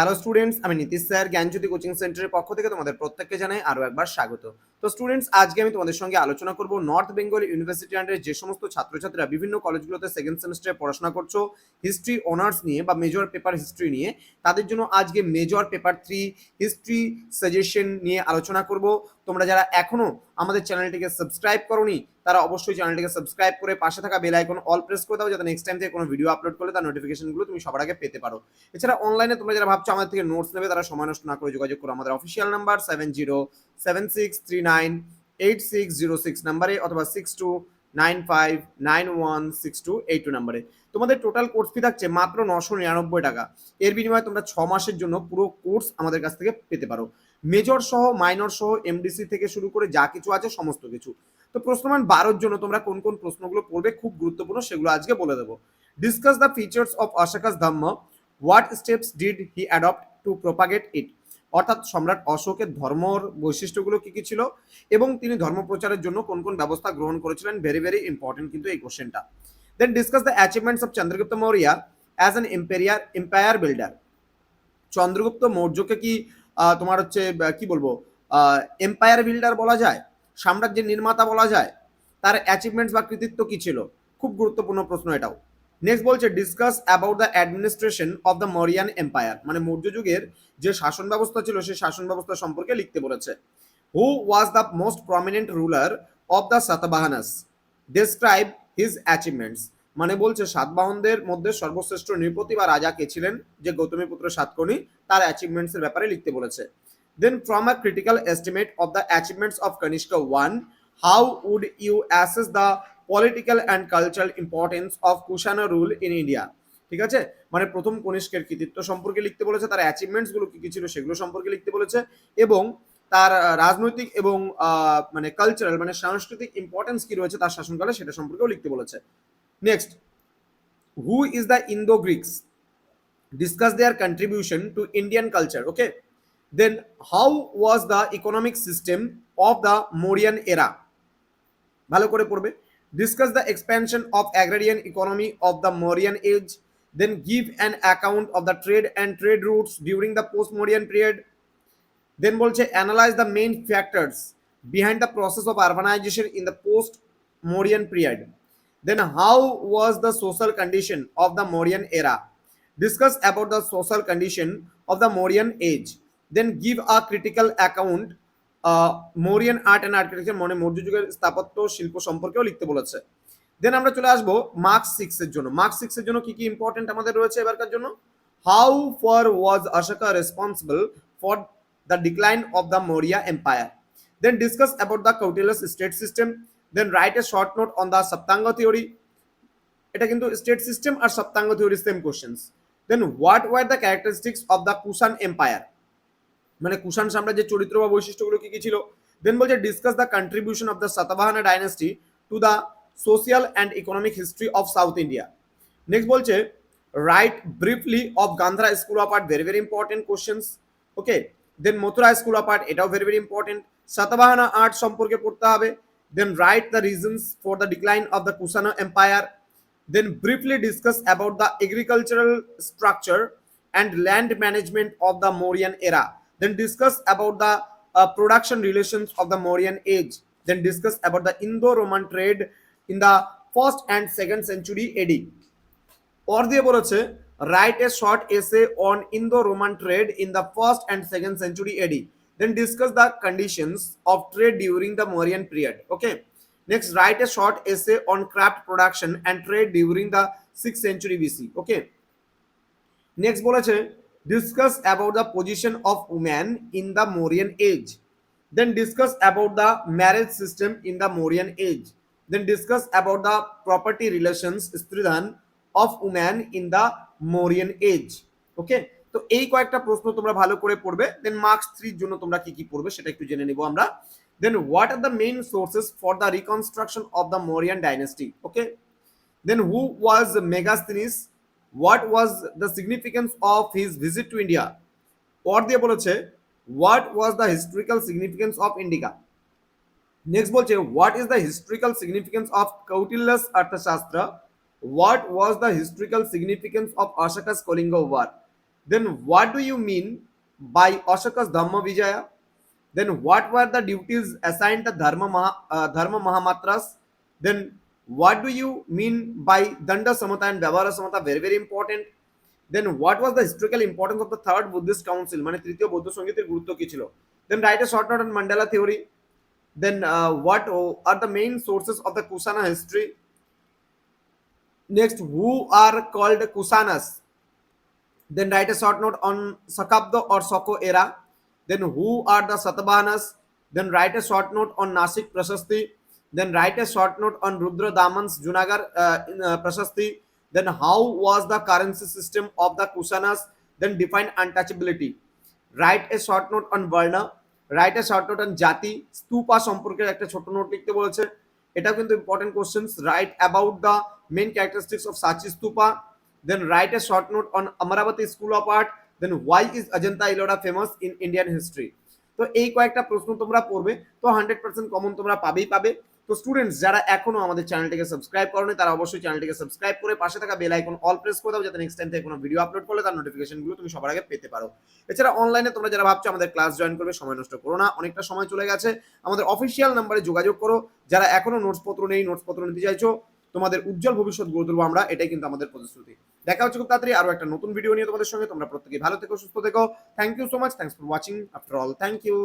Hello students আমি Nitish sir, জ্ঞানজ্যোতি coaching সেন্টারের পক্ষ থেকে তোমাদের প্রত্যেককে জানাই আরও একবার স্বাগত। তো স্টুডেন্টস আজকে আমি তোমাদের সঙ্গে আলোচনা করব নর্থ বেঙ্গল ইউনিভার্সিটি আন্ডারে যে সমস্ত ছাত্রছাত্রীরা বিভিন্ন কলেজগুলোতে সেকেন্ড সেমিস্টারে পড়াশোনা করছ হিস্ট্রি অনার্স নিয়ে বা মেজর পেপার হিস্ট্রি নিয়ে, তাদের জন্য আজকে major paper three history suggestion নিয়ে আলোচনা করব। তোমরা যারা এখনও আমাদের চ্যানেলটিকে সাবস্ক্রাইব করোনি, তারা অবশ্যই চ্যানেলটিকে সাবস্ক্রাইব করে পাশে থাকা বেল আইকন অল প্রেস করে দাও, যাতে নেক্সট টাইম থেকে কোনো ভিডিও আপলোড করলে তার নোটিফিকেশনগুলো তুমি সবার আগে পেতে পারো। এছাড়া অনলাইনে তোমরা যারা ভাবছ আমাদের থেকে নোটস নেবে, তারা সময় নষ্ট না করে যোগাযোগ করো। আমাদের official number seven zero seven six three nine eight six zero six নাম্বারে অথবা six two nine five nine one six two eight two নাম্বারে তোমাদের টোটাল কোর্স ফি থাকছে মাত্র নশো নিরানব্বই টাকা। এর বিনিময়ে তোমরা ছ মাসের জন্য পুরো কোর্স আমাদের কাছ থেকে পেতে পারো। মেজর সহ, মাইনর সহ এমডিসি থেকে শুরু করে যা কিছু আছে, সমস্ত কিছু। তো প্রশ্নমান বারোর জন্য তোমরা কোন কোন প্রশ্নগুলো পড়বে, খুব গুরুত্বপূর্ণ, সেগুলো আজকে বলে দেবো। Discuss the features of Ashoka's Dhamma what steps did he adopt to propagate it অর্থাৎ সম্রাট অশোকের ধর্মর বৈশিষ্ট্যগুলো কি কি ছিল? এবং তিনি ধর্ম প্রচারের জন্য কোন কোন ব্যবস্থা গ্রহণ করেছিলেন? ভেরি ভেরি ইম্পর্টেন্ট কিন্তু এই কোশ্চেনটা then discuss the achievements of Chandragupta Maurya as an emperor empire builder Chandragupta মৌর্যকে কি তোমার হচ্ছে কি বলব এম্পায়ার বিল্ডার বলা যায়, সাম্রাজ্যের নির্মাতা বলা যায়, তার অ্যাচিভমেন্টস বা কৃতিত্ব কি ছিল? খুব গুরুত্বপূর্ণ প্রশ্ন এটাও। নেক্সট বলছে discuss about the administration of the Mauryan empire মানে মৌর্য যুগের যে শাসন ব্যবস্থা ছিল, সেই শাসন ব্যবস্থা সম্পর্কে লিখতে বলেছে। Who was the most prominent ruler of the Satavahanas describe his achievements মানে বলছে সাতবাহনদের মধ্যে সর্বশ্রেষ্ঠ নৃপতি বা রাজা কে ছিলেন যে গৌতমীপুত্র সাতকর্ণী তার অ্যাচিভমেন্টস এর ব্যাপারে লিখতে বলেছে। Then from a critical estimate of the achievements of Kanishka one how would you assess the political and cultural importance of Kushana rule in India ঠিক আছে? মানে প্রথম কনিষ্কের কৃতিত্ব সম্পর্কে লিখতে বলেছে, তার অ্যাচিভমেন্টসগুলো কি কি ছিল সেগুলো সম্পর্কে লিখতে বলেছে, এবং তার রাজনৈতিক এবং মানে কালচারাল মানে সাংস্কৃতিক ইম্পর্টেন্স কি রয়েছে তার শাসনকালে সেটা সম্পর্কেও লিখতে বলেছে। Next who is the Indo Greeks discuss their contribution to Indian culture. Okay. Then, how was the economic system of the Mauryan era? ভালো করে পড়বে discuss the expansion of agrarian economy of the Mauryan age then give an account of the trade and trade routes during the post Mauryan period then বলছে analyse the main factors behind the process of urbanisation in the post Mauryan period then how was the social condition of the Mauryan era discuss about the social condition of the Mauryan age, then give a critical account. Mauryan art and architecture মানে মৌর্য যুগের স্থাপত্য শিল্প সম্পর্কেও লিখতে বলেছে। দেন আমরা চলে আসব মার্ক সিক্স এর জন্য। মার্ক সিক্স এর জন্য কি কি ইম্পর্টেন্ট আমাদের রয়েছে এবারকার জন্য? How far was Ashoka responsible for the decline of the Maurya empire then discuss about the Kautilya's state system then write a short note on the Saptanga theory এটা কিন্তু state system R Saptanga theory same questions then what were the characteristics of the Kushan empire মানে কুষাণ সাম্রাজ্যের চরিত্র বা বৈশিষ্ট্যগুলো কি কি ছিল? দেন বলছে discuss the contribution of the Satavahana dynasty to the social and economic history of South India next বলছে write briefly of Gandhara school of art very very important questions okay then Mathura school of art এটাও very very important Satavahana art সম্পর্কে পড়তে হবে। Then write the reasons for the decline of the Kushana empire then briefly discuss about the agricultural structure and land management of the Mauryan era. Then discuss about the uh, production relations of the Mauryan age. Then discuss about the Indo-Roman trade in the first and second century AD. or দিয়ে বলেছে write a short essay on Indo Roman trade in the first and second century AD then discuss the conditions of trade during the Mauryan period okay next write a short essay on craft production and trade during the six century BC okay next বলেছে discuss about the position of woman in the Mauryan age then discuss about the marriage system in the Mauryan age then discuss about the property relations Stridhan of woman in the Mauryan age okay তো এই কয়েকটা প্রশ্ন তোমরা ভালো করে পড়বে দেন marks থ্রির জন্য তোমরা কি কি পড়বে সেটা একটু জেনে নেব আমরা। Then what are the main sources for the reconstruction of the Mauryan dynasty okay then who was Megasthenes what was the significance of his visit to India পর দিয়ে বলেছে what was the historical significance of Indica next বলছে what is the historical significance of Kautilya's Arthashastra what was the historical significance of Ashoka's Kalinga war Then what do you mean by Ashoka's Dhamma Vijaya? Then what were the duties assigned to Dharma, Maha, uh, Dharma Mahamatras? Then what do you mean by Danda Samata and Vyavahara Samata? Very, very important. Then what was the historical importance of the third Buddhist council? মানে তৃতীয় বৌদ্ধ সঙ্গীতের গুরুত্ব কি ছিল? Then write a short note on Mandela theory. Then uh, what are the main sources of the Kusana history? Next, who are called Kusanas? Then write a short note on Sakabdo or Soko era. Then who are the Satavahanas? Then write a short note on Nasik Prashasti. Then write a short note on Rudra Daman's Junagar uh, in, uh, Prashasti. Then how was the currency system of the Kusanas? Then define untouchability. Write a short note on Varna. Write a short note on jati stupa সম্পর্কে একটা ছোট note লিখতে বলেছে এটাও কিন্তু important questions write about the main characteristics of সাচি Stupa then write a short note on Amaravati school of art then why is Ajanta Ellora famous in Indian history তো এই কয়েকটা প্রশ্ন তোমরা পড়বে, তো হান্ড্রেড পার্সেন্ট কমন তোমরা পাবেই পাবে। তো স্টুডেন্টস যারা এখনও আমাদের চ্যানেলটিকে সাবস্ক্রাইব করনি, তারা অবশ্যই চ্যানেলটিকে সাবস্ক্রাইব করে পাশে থাকা বেল আইকন অল প্রেস করে দাও, যাতে নেক্সট টাইম থেকে কোনো ভিডিও আপলোড করলে তার নোটিফিকেশনগুলো তুমি সবার আগে পেতে পারো। এছাড়া অনলাইনে তোমরা যারা ভাবছ আমাদের ক্লাস জয়েন করবে, সময় নষ্ট করো না, অনেকটা সময় চলে গেছে। আমাদের অফিসিয়াল নাম্বারে যোগাযোগ করো। যারা এখনও নোটস পত্র নেই নোটস পত্র নিতে চাইছো তোমাদের উজ্জ্বল ভবিষ্যৎ গড়ে তুলবো আমরা, এটাই কিন্তু আমাদের প্রতিশ্রুতি। দেখা হচ্ছে খুব তাড়াতাড়ি আরও একটা নতুন ভিডিও নিয়ে তোমাদের সঙ্গে। তোমরা প্রত্যেকে ভালো থেকো, সুস্থ থেকো। Thank you so much thanks for watching after all thank you